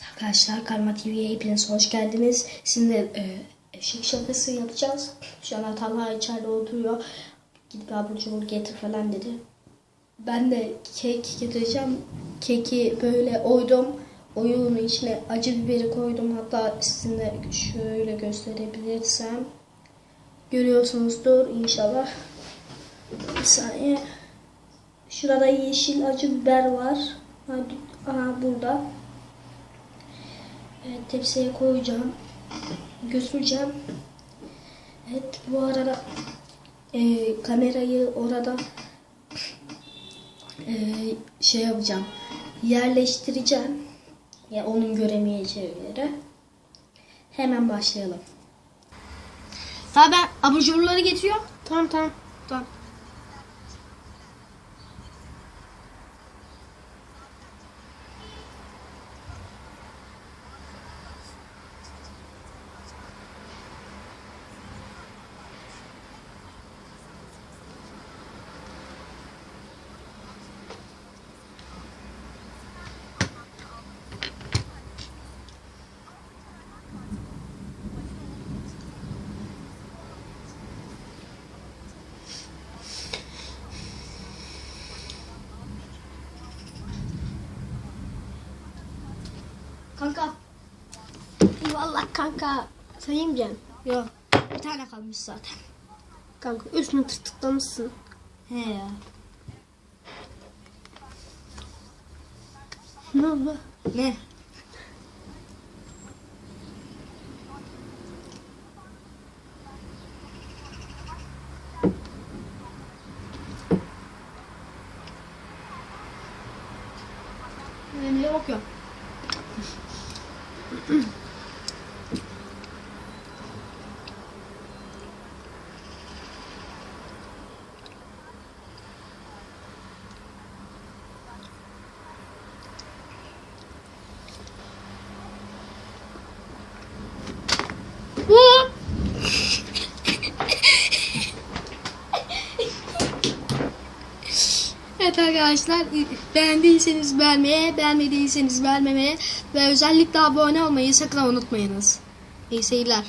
Arkadaşlar Karma TV'ye hepiniz hoş geldiniz. Sizinle e, eşek şakası yapacağız. Şu an Talha içeride oturuyor. Gidip abur cubur getir falan dedi. Ben de kek getireceğim. Keki böyle oydum. Oyunun içine acı biberi koydum. Hatta sizinle şöyle gösterebilirsem. Görüyorsunuzdur inşallah. Bir saniye. Şurada yeşil acı biber var. Aha burada. Evet, tepsiye koyacağım. Götüreceğim. Evet bu arada e, kamerayı orada e, şey yapacağım. Yerleştireceğim. Ya onun göremeyeceği yere. Hemen başlayalım. Daha ben abur cuburları getiriyorum. Tamam tamam. Tamam. Kanka. Eyvallah kanka. Sen yemeyeceksin. Yok. Bir tane kalmış zaten. Kanka üstünü tırtıklamışsın. He ya. Ne oldu? Ne? Önemli yok ya. Evet arkadaşlar beğendiyseniz beğenmeye, beğenmediyseniz beğenmemeye ve özellikle abone olmayı sakın unutmayınız. İyi seyirler.